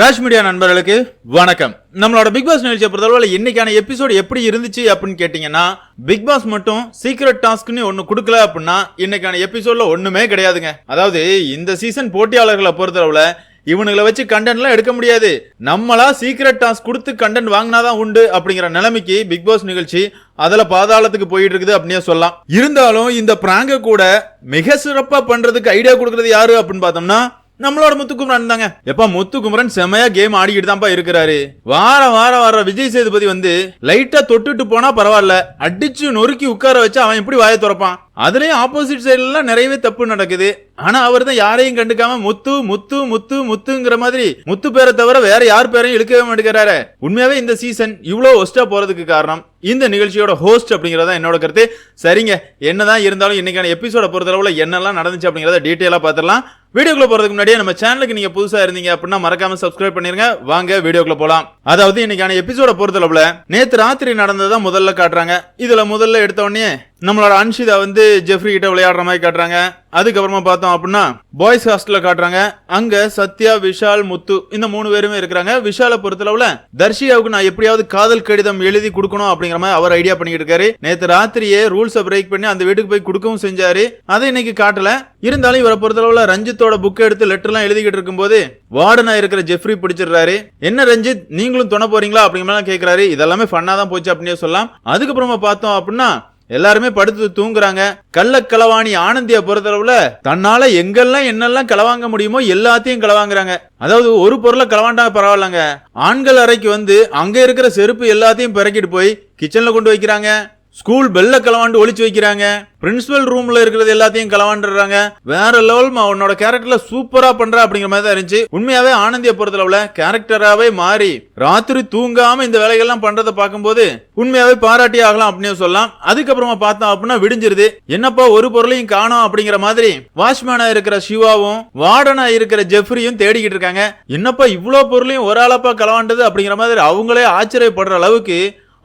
Raj media நண்பர்களுக்கு வணக்கம். நம்மளோட பிக் பாஸ் நிகழ்ச்சியை பொறுத்தளவில் இன்னைக்கான எபிசோடு எப்படி இருந்துச்சு அப்படின்னு கேட்டீங்கன்னா பிக் பாஸ் மட்டும் சீக்ரெட் டாஸ்க்னு ஒன்று கொடுக்கல அப்படின்னா இன்னைக்கான எபிசோட்ல ஒன்றுமே கிடையாதுங்க. அதாவது இந்த சீசன் போட்டியாளர்களை பொறுத்தளவில் இவனுங்களை வச்சு கண்டென்ட்லாம் எடுக்க முடியாது. நம்மளா சீக்ரெட் டாஸ்க் கொடுத்து கண்டென்ட் வாங்கினாதான் உண்டு அப்படிங்கிற நிலைமைக்கு பிக் பாஸ் நிகழ்ச்சி அதில் பாதாளத்துக்கு போயிட்டு இருக்குது அப்படின்னே சொல்லலாம். இருந்தாலும் இந்த பிராங்க கூட மிக சிறப்பாக பண்ணுறதுக்கு ஐடியா கொடுக்குறது யாரு அப்படின்னு பார்த்தோம்னா நம்மளோட முத்துக்குமரன் தாங்க. எப்ப முத்துக்குமரன் செமையா கேம் ஆடிக்கிட்டு தான்ப்பா இருக்கிறாரு. வாரம் வாரம் வார விஜய் சேதுபதி வந்து லைட்டா தொட்டுட்டு போனா பரவாயில்ல. அடிச்சு நொறுக்கி உட்கார வச்சு அவன் எப்படி வாயை திறப்பான்? அதுலேயும் ஆப்போசிட் சைட்லாம் நிறையவே தப்பு நடக்குது. ஆனா அவர் தான் யாரையும் கண்டுக்காம முத்து முத்து முத்து முத்துங்கிற மாதிரி முத்து பேரை தவிர வேற யார் பேரையும் இழுக்கவே மாட்டேங்கிறாரு. உண்மையாவே இந்த சீசன் இவ்வளோ ஒஸ்டா போறதுக்கு காரணம் இந்த நிகழ்ச்சியோட ஹோஸ்ட் அப்படிங்கறத என்னோட கருத்து. சரிங்க என்னதான் இருந்தாலும் இன்னைக்கான எபிசோட பொறுத்தளவுல என்னெல்லாம் நடந்துச்சு அப்படிங்கிறத டீட்டெயிலாக பார்த்துடலாம் வீடியோக்குள்ள போறதுக்கு முன்னாடியே நம்ம சேனலுக்கு நீங்க புதுசா இருந்தீங்க அப்படின்னா மறக்காம சப்ஸ்கிரைப் பண்ணிருங்க. வாங்க வீடியோக்குள்ள போலாம். அதாவது இன்னைக்கான எபிசோட பொறுத்தளவுல நேத்து ராத்திரி நடந்ததான் முதல்ல காட்டுறாங்க. இதுல முதல்ல எடுத்த உடனே நம்மளோட அன்ஷிதா வந்து ஜெஃப்ரி கிட்ட விளையாடுற மாதிரி காட்டுறாங்க. அதுக்கப்புறமா பார்த்தோம் அப்படின்னா பாய்ஸ் ஹாஸ்டல்ல காட்டுறாங்க. அங்க சத்யா விஷால் முத்து இந்த மூணு பேருமே இருக்கிறாங்க. விஷாலை பொறுத்தளவுல தர்ஷியாவுக்கு நான் எப்படியாவது காதல் கடிதம் எழுதி கொடுக்கணும் அப்படிங்கிற மாதிரி அவர் ஐடியா பண்ணிட்டு இருக்காரு. நேற்று ராத்திரியே ரூல்ஸை பிரேக் பண்ணி அந்த வீட்டுக்கு போய் கொடுக்கவும் செஞ்சாரு. அதை இன்னைக்கு காட்டல. இருந்தாலும் இவரை பொறுத்தளவுல ரஞ்சித்தோட புக் எடுத்து லெட்டர்லாம் எழுதிக்கிட்டு இருக்கும்போது வார்டனா இருக்கிற ஜெஃப்ரி பிடிச்சிடுறாரு. என்ன ரஞ்சித் நீங்களும் துணை போறீங்களா? அப்படிங்கிற மாதிரி கேட்கிறாரு இதெல்லாமே ஃபன்னா தான் போச்சு அப்படின்னே சொல்லலாம். அதுக்கப்புறமா பார்த்தோம் அப்படின்னா எல்லாருமே படுத்து தூங்குறாங்க. கள்ளக்களவாணி ஆனந்திய பொறுத்தளவுல தன்னால எங்கெல்லாம் என்னெல்லாம் களவாங்க முடியுமோ எல்லாத்தையும் களவாங்குறாங்க. அதாவது ஒரு பொருளை களவாண்டா பரவாயில்லங்க. ஆண்கள் அறைக்கு வந்து அங்க இருக்கிற செருப்பு எல்லாத்தையும் பிறக்கிட்டு போய் கிச்சன்ல கொண்டு வைக்கிறாங்க. ஸ்கூல் பெல்ல களவாண்டு ஒழிச்சு வைக்கிறாங்க. பிரின்சிபல் ரூம்ல இருக்கிறது எல்லாத்தையும் களவாண்டுறாங்க. வேற லெவல் உன்னோட கேரக்டர்ல சூப்பரா பண்ற அப்படிங்கிற மாதிரி தான் இருந்துச்சு. உண்மையாவே ஆனந்திய பொறுத்தளவுல கேரக்டராவே மாறி ராத்திரி தூங்காம இந்த வேலைகள்லாம் பண்றதை பார்க்கும்போது உண்மையாவே பாராட்டி ஆகலாம் அப்படின்னு சொல்லலாம். அதுக்கப்புறமா பார்த்தோம் அப்படின்னா விடிஞ்சிருது. என்னப்பா ஒரு பொருளையும் காணோம் அப்படிங்கிற மாதிரி வாட்ச்மேனா இருக்கிற சிவாவும் வார்டனா இருக்கிற ஜெஃப்ரியும் தேடிக்கிட்டு இருக்காங்க. என்னப்பா இவ்வளோ பொருளையும் ஒரு ஆளப்பா களவாண்டது அப்படிங்கிற மாதிரி அவங்களே ஆச்சரியப்படுற அளவுக்கு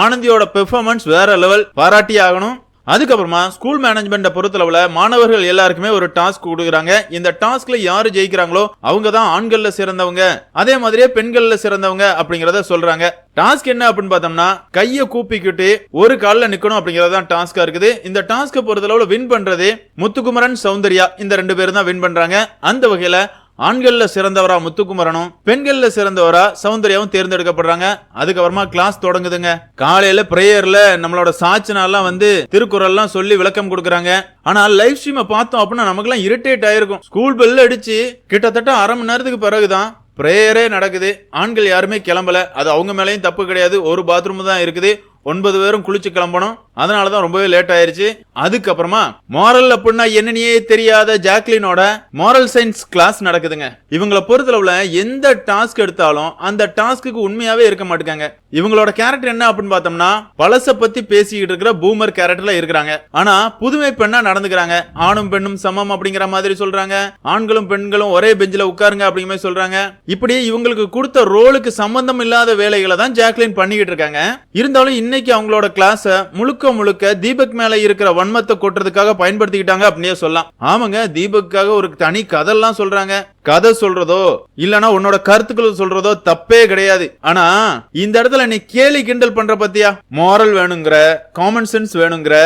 ஆனந்தியோட பெர்ஃபார்மன்ஸ் வேற லெவல் பாராட்டி ஆகணும் அதுக்கப்புறமா ஸ்கூல் மேனேஜ்மெண்ட்டை பொறுத்தளவுல மாணவர்கள் எல்லாருக்குமே ஒரு டாஸ்க் கொடுக்குறாங்க. இந்த டாஸ்க்ல யாரு ஜெயிக்கிறாங்களோ அவங்க தான் ஆண்கள்ல சிறந்தவங்க. அதே மாதிரியே பெண்கள்ல சிறந்தவங்க அப்படிங்கறத சொல்றாங்க. டாஸ்க் என்ன அப்படின்னு பார்த்தோம்னா கையை கூப்பிக்கிட்டு ஒரு காலில் நிற்கணும் அப்படிங்கிறது தான் டாஸ்க்காக இருக்குது. இந்த டாஸ்க்கை பொறுத்தளவில் வின் பண்ணுறது முத்துக்குமரன் சௌந்தர்யா இந்த ரெண்டு பேரும் தான் வின் பண்ணுறாங்க அந்த வகையில் ஆண்கள்ல சிறந்தவரா முத்துக்குமரனும் பெண்கள்ல சிறந்தவரா சௌந்தர்யாவும் தேர்ந்தெடுக்கப்படுறாங்க. அதுக்கப்புறமா கிளாஸ் தொடங்குதுங்க. காலையில பிரேயர்ல நம்மளோட சாச்சனாலாம் வந்து திருக்குறள்லாம் சொல்லி விளக்கம் கொடுக்குறாங்க. ஆனா லைவ் ஸ்ட்ரீமை பார்த்தோம் அப்படின்னா நமக்குலாம் இரிட்டேட் ஆயிருக்கும். ஸ்கூல் பெல் அடிச்சு கிட்டத்தட்ட அரை மணி நேரத்துக்கு பிறகுதான் பிரேயரே நடக்குது. ஆண்கள் யாருமே கிளம்பல. அது அவங்க மேலேயும் தப்பு கிடையாது. ஒரு பாத்ரூம் தான் இருக்குது. ஒன்பது பேரும் குளிச்சு கிளம்பணும். அதனாலதான் ரொம்பவே லேட் ஆயிருச்சு. அதுக்கப்புறமா மாரல் அப்படின்னா என்னன்னே தெரியாத ஜாக்லினோட மாரல் சயின்ஸ் கிளாஸ் நடக்குதுங்க. இவங்கள பொறுத்தளவுல எந்த டாஸ்க் எடுத்தாலும் அந்த டாஸ்க்கு உண்மையாவே இருக்க மாட்டேங்க இவங்களோட கேரக்டர் என்ன அப்படின்னு பார்த்தோம்னா பழச பத்தி பேசிக்கிட்டு இருக்கிற பூமர் கேரக்டர்ல இருக்கிறாங்க. ஆனா புதுமை பெண்ணா நடந்துக்கிறாங்க. ஆணும் பெண்ணும் சமம் அப்படிங்கிற மாதிரி சொல்றாங்க. ஆண்களும் பெண்களும் ஒரே பெஞ்சில உட்காருங்க அப்படிங்கிற மாதிரி சொல்றாங்க. இப்படி இவங்களுக்கு கொடுத்த ரோலுக்கு சம்பந்தம் இல்லாத வேலைகளை தான் ஜாக்லின் பண்ணிக்கிட்டு இருக்காங்க. இருந்தாலும் இன்னைக்கு அவங்களோட கிளாஸை முழுக்க முழுக்க தீபக் மேல இருக்கிற வன்மத்தை கொட்டுறதுக்காக பயன்படுத்திக்கிட்டாங்க அப்படின்னே சொல்லலாம். ஆமாங்க தீபக்காக ஒரு தனி கதெல்லாம் சொல்றாங்க. கதை சொல்றதோ இல்லனா உன்னோட கருத்துக்கள் சொல்றதோ தப்பே கிடையாது. ஆனா இந்த இடத்துல நீ கேலி கிண்டல் பண்ற பத்தியா? மாரல் வேணுங்கிற காமன் சென்ஸ் வேணுங்கிற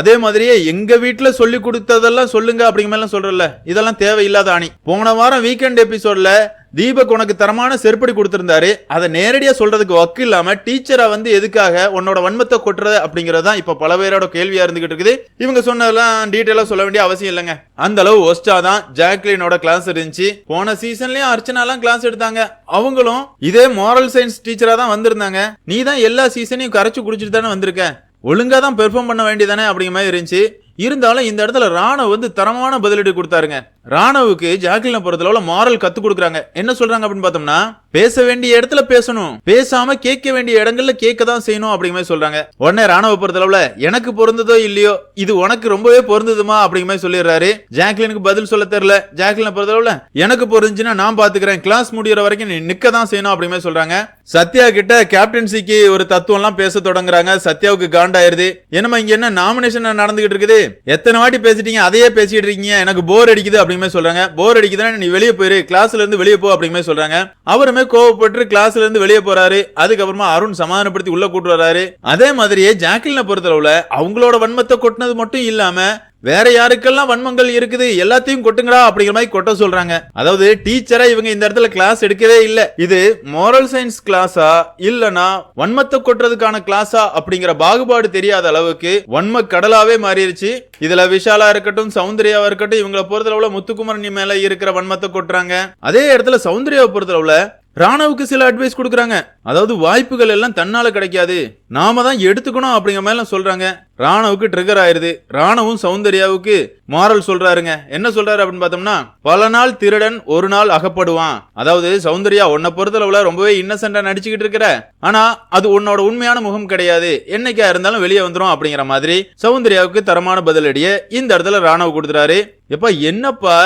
அதே மாதிரியே எங்க வீட்டுல சொல்லி கொடுத்ததெல்லாம் சொல்லுங்க அப்படிங்கிற மாதிரி சொல்றல இதெல்லாம் தேவையில்லாத அணி போன வாரம் வீக்கெண்ட் எபிசோட்ல தீபக் உனக்கு தரமான செருப்படி கொடுத்துருந்தாரு. அதை நேரடியாக சொல்றதுக்கு வக்கு இல்லாமல் டீச்சரை வந்து எதுக்காக உன்னோட வன்மத்தை கொட்டுறது அப்படிங்கிறது தான் இப்போ பல பேரோட கேள்வியாக இருந்துகிட்டு இருக்குது. இவங்க சொன்னதெல்லாம் டீட்டெயிலாக சொல்ல வேண்டிய அவசியம் இல்லைங்க. அந்த அளவு ஒஸ்டா தான் ஜாக்லினோட கிளாஸ் இருந்துச்சு. போன சீசன்லயும் அர்ச்சனாலாம் கிளாஸ் எடுத்தாங்க. அவங்களும் இதே மாரல் சயின்ஸ் டீச்சராக தான் வந்திருந்தாங்க. நீ தான் எல்லா சீசனையும் கரைச்சி குடிச்சிட்டு தானே வந்திருக்க. ஒழுங்காக தான் பெர்ஃபார்ம் பண்ண வேண்டியதானே அப்படிங்கிற மாதிரி இருந்துச்சு. இருந்தாலும் இந்த இடத்துல ராணவ் வந்து தரமான பதிலடி கொடுத்தாருங்க. ராணவுக்கு பொறுத்த பொறுத்தளவுல மாரல் கத்து கொடுக்குறாங்க? என்ன சொல்றாங்க அப்படின்னு பார்த்தோம்னா பேச வேண்டிய இடத்துல பேசணும். பேசாம கேட்க வேண்டிய இடங்கள்ல கேட்க தான் செய்யணும் அப்படிங்கிற மாதிரி சொல்றாங்க. உடனே ராணுவ பொறுத்தளவுல எனக்கு பொருந்ததோ இல்லையோ? இது உனக்கு ரொம்பவே பொருந்ததுமா அப்படிங்கிற மாதிரி சொல்லிடுறாரு. ஜாக்லினுக்கு பதில் சொல்ல தெரியல. ஜாக்லின பொறுத்தளவுல எனக்கு பொருந்துச்சுன்னா நான் பாத்துக்கிறேன். கிளாஸ் முடிகிற வரைக்கும் நீ நிக்க தான் செய்யணும் அப்படிங்கிற சொல்றாங்க. சத்யா கிட்ட கேப்டன்சிக்கு ஒரு தத்துவம் எல்லாம் பேச தொடங்குறாங்க. சத்யாவுக்கு காண்டாயிருது. என்னமா இங்க என்ன நாமினேஷன் நடந்துகிட்டு இருக்குது? எத்தனை வாட்டி பேசிட்டீங்க? அதையே பேசிட்டு இருக்கீங்க. எனக்கு போர் அடிக்குது அப்படின்னு அப்படிங்கிற சொல்றாங்க. போர் அடிக்குதுன்னா நீ வெளியே போயிரு. கிளாஸ்ல இருந்து வெளியே போ அப்படிங்கிற சொல்றாங்க. அவருமே கோவப்பட்டு கிளாஸ்ல இருந்து வெளியே போறாரு. அதுக்கப்புறமா அருண் சமாதானப்படுத்தி உள்ள கூட்டு வராரு அதே மாதிரியே ஜாக்லினை பொறுத்தளவுல அவங்களோட வன்மத்தை கொட்டினது மட்டும் இல்லாம வேற யாருக்கெல்லாம் வன்மங்கள் இருக்குது எல்லாத்தையும் கொட்டுங்கடா அப்படிங்கிற மாதிரி கொட்ட சொல்றாங்க. அதாவது டீச்சரா இவங்க இந்த இடத்துல கிளாஸ் எடுக்கவே இல்ல. இது மோரல் சயின்ஸ் கிளாஸா இல்லனா வன்மத்தை கொட்டுறதுக்கான கிளாஸா அப்படிங்கிற பாகுபாடு தெரியாத அளவுக்கு வன்ம கடலாவே மாறிடுச்சு இதுல விஷாலா இருக்கட்டும் சௌந்தர்யாவா இருக்கட்டும் இவங்களை பொறுத்தளவுல முத்துக்குமரன் மேல இருக்கிற வன்மத்தை கொட்டுறாங்க. அதே இடத்துல சௌந்தர்யாவை பொறுத்தளவுல ராணாவுக்கு சில அட்வைஸ் கொடுக்குறாங்க. அதாவது வாய்ப்புகள் எல்லாம் தன்னால கிடைக்காது. நாம தான் எடுத்துக்கணும் அப்படிங்கிற மாதிரி சொல்றாங்க. ராணவுக்கு ட்ரிகர் ஆயிருது. ராணவும் சௌந்தர்யாவுக்கு மாரல் சொல்றாருங்க. என்ன சொல்றாரு அப்படின்னு பார்த்தோம்னா பல நாள் திருடன் ஒரு நாள் அகப்படுவான். அதாவது சௌந்தர்யா உன்னை பொறுத்தளவுல ரொம்பவே இன்னசென்டா நடிச்சுக்கிட்டு இருக்கிற. ஆனா அது உன்னோட உண்மையான முகம் கிடையாது. என்னைக்கா இருந்தாலும் வெளியே வந்துடும் அப்படிங்கிற மாதிரி சௌந்தர்யாவுக்கு தரமான பதிலடியை இந்த இடத்துல ராணவ் கொடுத்துறாரு. எப்ப என்னப்பா?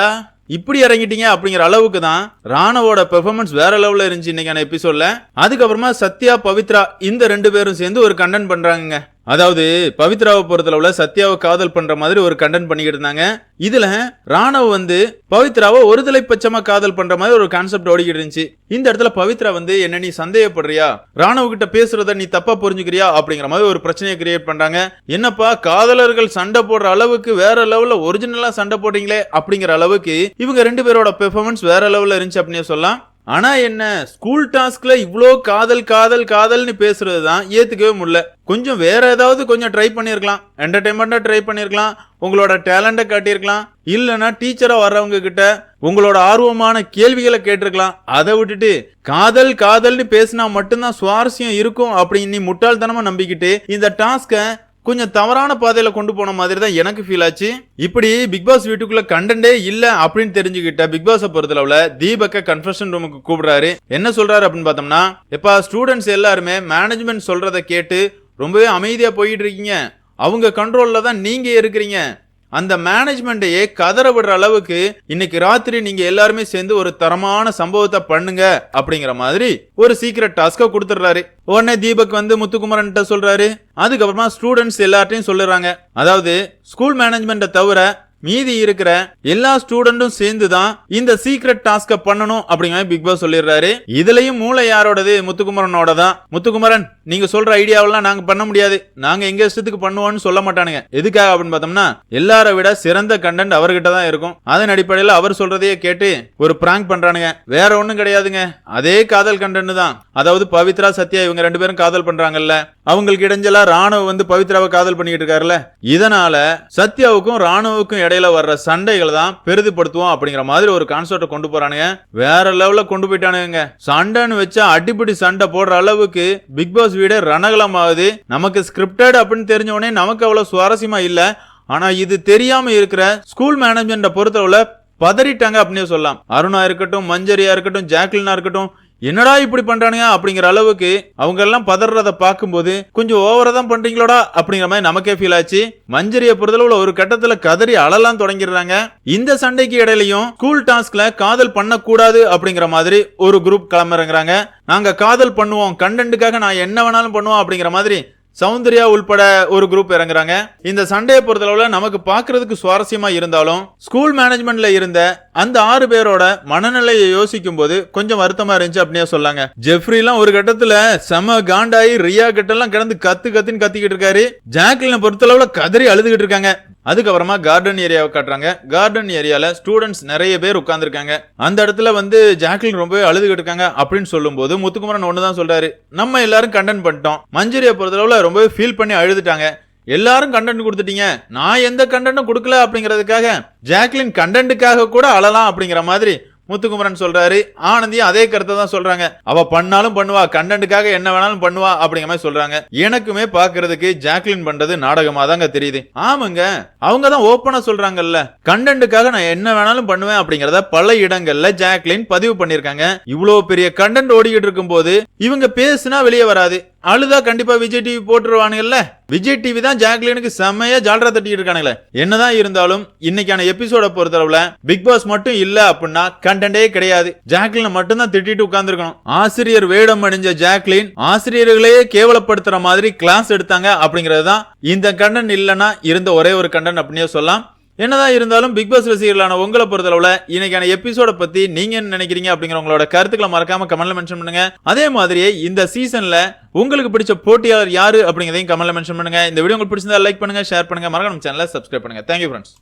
இப்படி இறங்கிட்டீங்க அப்படிங்கிற அளவுக்கு தான் ராணவோட பெர்ஃபார்மன்ஸ் வேற லெவலில் இருந்துச்சு இன்னைக்கான எபிசோட்ல அதுக்கப்புறமா சத்யா பவித்ரா இந்த ரெண்டு பேரும் சேர்ந்து ஒரு கண்டன் பண்றாங்க அதாவது பவித்ராவை பொறுத்தளவுல சத்யாவை காதல் பண்ற மாதிரி ஒரு கண்டன் பண்ணிக்கிட்டு இருந்தாங்க. இதுல ராணவ் வந்து பவித்ராவை ஒருதலை பட்சமா காதல் பண்ற மாதிரி ஒரு கான்செப்ட் ஓடிக்கிட்டு இருந்துச்சு. இந்த இடத்துல பவித்ரா வந்து என்ன நீ சந்தேகப்படுறியா? ராணவ் கிட்ட பேசுறத நீ தப்பா புரிஞ்சுக்கிறியா? அப்படிங்கிற மாதிரி ஒரு பிரச்சனையை கிரியேட் பண்றாங்க. என்னப்பா காதலர்கள் சண்டை போடுற அளவுக்கு வேற லெவல்ல ஒரிஜினலா சண்டை போடுறீங்களே அப்படிங்கிற அளவுக்கு இவங்க ரெண்டு பேரோட பெர்ஃபார்மன்ஸ் வேற லெவல்ல இருந்துச்சு அப்படின்னு சொல்லலாம். ஆனா என்ன ஸ்கூல் டாஸ்க்ல இவ்வளோ காதல் காதல் காதல்னு பேசுறது தான் ஏத்துக்கவே முடியல. கொஞ்சம் வேற ஏதாவது கொஞ்சம் ட்ரை பண்ணிருக்கலாம். என்டர்டைன்மெண்டா ட்ரை பண்ணிருக்கலாம். உங்களோட டேலண்ட்டை காட்டியிருக்கலாம். இல்லைன்னா டீச்சரா வர்றவங்க கிட்ட உங்களோட ஆர்வமான கேள்விகளை கேட்டிருக்கலாம். அதை விட்டுட்டு காதல் காதல்னு பேசினா மட்டும்தான் சுவாரஸ்யம் இருக்கும் அப்படின்னு நீ முட்டாள்தனமா நம்பிக்கிட்டு இந்த டாஸ்கை கொஞ்சம் தவறான பாதையில் கொண்டு போன மாதிரி தான் எனக்கு ஃபீல் ஆச்சு. இப்படி பிக் பாஸ் வீட்டுக்குள்ள கண்டென்ட்டே இல்ல அப்படின்னு தெரிஞ்சுக்கிட்ட பிக் பாஸ பொறுத்தளவுல தீபக்க கன்ஃபர்ஷன் ரூமுக்கு கூப்பிடுறாரு. என்ன சொல்றாரு அப்படின்னு பார்த்தோம்னா எப்ப ஸ்டூடெண்ட்ஸ் எல்லாருமே மேனேஜ்மெண்ட் சொல்றதை கேட்டு ரொம்பவே அமைதியா போயிட்டு இருக்கீங்க. அவங்க கண்ட்ரோல்ல தான் நீங்க இருக்கிறீங்க. அந்த மேனேஜ்மெண்ட்டையே கதற விடுற அளவுக்கு இன்னைக்கு ராத்திரி நீங்க எல்லாருமே சேர்ந்து ஒரு தரமான சம்பவத்தை பண்ணுங்க அப்படிங்கிற மாதிரி ஒரு சீக்ரெட் டாஸ்க கொடுத்துடுறாரு. உடனே தீபக் வந்து முத்துக்குமரன் சொல்றாரு. அதுக்கப்புறமா ஸ்டூடெண்ட்ஸ் எல்லார்ட்டையும் சொல்லுறாங்க. அதாவது ஸ்கூல் மேனேஜ்மெண்ட்டை தவிர மீதி இருக்கிற எல்லா ஸ்டூடெண்ட்டும் சேர்ந்து தான் இந்த சீக்ரெட் டாஸ்க பண்ணணும் அப்படிங்கிற பிக் பாஸ் சொல்லிடுறாரு. இதுலயும் மூளை யாரோடது? முத்துக்குமரனோட தான் முத்துக்குமரன் நீங்க சொல்ற ஐடியாவெல்லாம் நாங்க பண்ண முடியாது. நாங்க எங்க இஷ்டத்துக்கு பண்ணுவோம்னு சொல்ல மாட்டானுங்க. எதுக்காக அப்படின்னு பார்த்தோம்னா எல்லாரை விட சிறந்த கண்டென்ட் அவர்கிட்ட தான் இருக்கும். அதன் அடிப்படையில் அவர் சொல்றதையே கேட்டு ஒரு பிராங்க் பண்றானுங்க. வேற ஒண்ணும் கிடையாதுங்க. அதே காதல் கண்டென்ட் தான். அதாவது பவித்ரா சத்யா இவங்க ரெண்டு பேரும் காதல் பண்றாங்கல்ல. அவங்களுக்கு இடைஞ்சலா ராணுவ வந்து பவித்ராவை காதல் பண்ணிக்கிட்டு இருக்காருல்ல. இதனால சத்யாவுக்கும் ராணுவுக்கும் இடையில வர்ற சண்டைகளை தான் பெரிதுபடுத்துவோம் அப்படிங்கிற மாதிரி ஒரு கான்செப்டை கொண்டு போறானுங்க. வேற லெவல்ல கொண்டு போயிட்டானுங்க சண்டைன்னு வச்சா அடிப்படி சண்டை போடுற அளவுக்கு பிக் பாஸ் வீடு ரணகலம் ஆகுது நமக்கு ஸ்கிரிப்டட் அப்படின்னு தெரிஞ்ச உடனே நமக்கு அவ்வளவு சுவாரஸ்யமா இல்ல. ஆனா இது தெரியாம இருக்கிற ஸ்கூல் மேனேஜ்மெண்ட்டை பொறுத்தளவுல பதறிட்டாங்க அப்படின்னு சொல்லலாம். அருணா இருக்கட்டும் மஞ்சரியா இருக்கட்டும் ஜாக்லினா இருக்கட்டும் என்னடா இப்படி பண்றானுங்க அப்படிங்கிற அளவுக்கு அவங்க எல்லாம் பதறத பார்க்கும்போது கொஞ்சம் ஓவரா தான் பண்றீங்களோடா அப்படிங்கிற மாதிரி நமக்கே ஃபீல் ஆச்சு. மஞ்சரியை பொறுத்தளவுல ஒரு கட்டத்துல கதறி அழலாம் தொடங்கிடுறாங்க. இந்த சண்டைக்கு இடையிலையும் ஸ்கூல் டாஸ்க்ல காதல் பண்ணக்கூடாது அப்படிங்கிற மாதிரி ஒரு குரூப் கிளம்புறங்கிறாங்க. நாங்க காதல் பண்ணுவோம் கண்டென்ட்டுக்காக நான் என்ன வேணாலும் பண்ணுவோம் அப்படிங்கிற மாதிரி சௌந்தர்யா உள்பட ஒரு குரூப் இறங்குறாங்க. இந்த சண்டையை பொறுத்தளவுல நமக்கு பாக்குறதுக்கு சுவாரஸ்யமா இருந்தாலும் ஸ்கூல் மேனேஜ்மெண்ட்ல இருந்த அந்த ஆறு பேரோட மனநிலையை யோசிக்கும் போது கொஞ்சம் வருத்தமா இருந்துச்சு அப்படியே சொல்லாங்க. ஜெஃப்ரிலாம் ஒரு கட்டத்துல செம காண்டாயி ரியா கிட்ட எல்லாம் கிடந்து கத்து கத்துன்னு கத்திக்கிட்டு இருக்காரு. ஜாக்லினை பொறுத்தளவுல கதறி அழுதுகிட்டு இருக்காங்க. அதுக்கப்புறமா கார்டன் ஏரியாவை காட்டுறாங்க. கார்டன் ஏரியால ஸ்டூடெண்ட்ஸ் நிறைய பேர் உட்கார்ந்துருக்காங்க. அந்த இடத்துல வந்து ஜாக்லின் ரொம்பவே அழுதுகிட்டு இருக்காங்க அப்படின்னு சொல்லும்போது முத்துக்குமரன் ஒண்ணுதான் சொல்றாரு. நம்ம எல்லாரும் கண்டென்ட் பண்ணிட்டோம். மஞ்சரியை பொறுத்தளவுல ரொம்பவே ஃபீல் பண்ணி அழுதுட்டாங்க. எல்லாரும் கண்டென்ட் கொடுத்துட்டீங்க. நான் எந்த கண்டென்ட்டும் கொடுக்கல அப்படிங்கிறதுக்காக ஜாக்லின் கண்டென்ட்டுக்காக கூட அழலாம் அப்படிங்கிற மாதிரி முத்துக்குமரன் சொல்றாரு. ஆனந்தியும் அதே கருத்தை தான் சொல்றாங்க. அவ பண்ணாலும் பண்ணுவா கண்டென்ட்டுக்காக என்ன வேணாலும் பண்ணுவா அப்படிங்கிற மாதிரி சொல்றாங்க. எனக்குமே பாக்குறதுக்கு ஜாக்லின் பண்றது நாடகமா தாங்க தெரியுது. ஆமாங்க அவங்க தான் ஓப்பனா சொல்றாங்கல்ல. கண்டென்ட்டுக்காக நான் என்ன வேணாலும் பண்ணுவேன் அப்படிங்கறத பல இடங்கள்ல ஜாக்லின் பதிவு பண்ணிருக்காங்க இவ்வளவு பெரிய கண்டென்ட் ஓடிக்கிட்டு இருக்கும் போது இவங்க பேசுனா வெளியே வராது. அழுதா கண்டிப்பா விஜய் டிவி போட்டுருவானுங்கல்ல? விஜய் டிவி தான் ஜாக்லினுக்கு செம்மையா ஜால்ரா தட்டிட்டு இருக்கானுங்களே. என்னதான் இருந்தாலும் இன்னைக்கான எபிசோட பொறுத்தளவுல பிக் பாஸ் மட்டும் இல்ல அப்படின்னா கண்டென்ட்டே கிடையாது. ஜாக்லின் மட்டும் தான் திட்டிட்டு உட்கார்ந்துருக்கணும். ஆசிரியர் வேடம் அணிஞ்ச ஜாக்லின் ஆசிரியர்களையே கேவலப்படுத்துற மாதிரி கிளாஸ் எடுத்தாங்க அப்படிங்கிறது தான் இந்த கண்டன் இல்லைன்னா இருந்த ஒரே ஒரு கண்டன் அப்படின்னே சொல்லலாம். என்னதான் இருந்தாலும் பிக் பாஸ் ரசிகர்களான உங்களை பொறுத்தளவுல இன்னைக்கான எபிசோட பத்தி நீங்க என்ன நினைக்கிறீங்க அப்படிங்கிற உங்களோட கருத்துக்களை மறக்காம கமெண்ட்ல மென்ஷன் பண்ணுங்க. அதே மாதிரியே இந்த சீசன்ல உங்களுக்கு பிடிச்ச போட்டியாளர் யாரு அப்படிங்கிறதையும் கமெண்ட்ல மென்ஷன் பண்ணுங்க. இந்த வீடியோ உங்களுக்கு பிடிச்சிருந்தா லைக் பண்ணுங்க ஷேர் பண்ணுங்க. மறக்காம சேனலை சப்ஸ்கிரைப் பண்ணுங்க. Thank you friends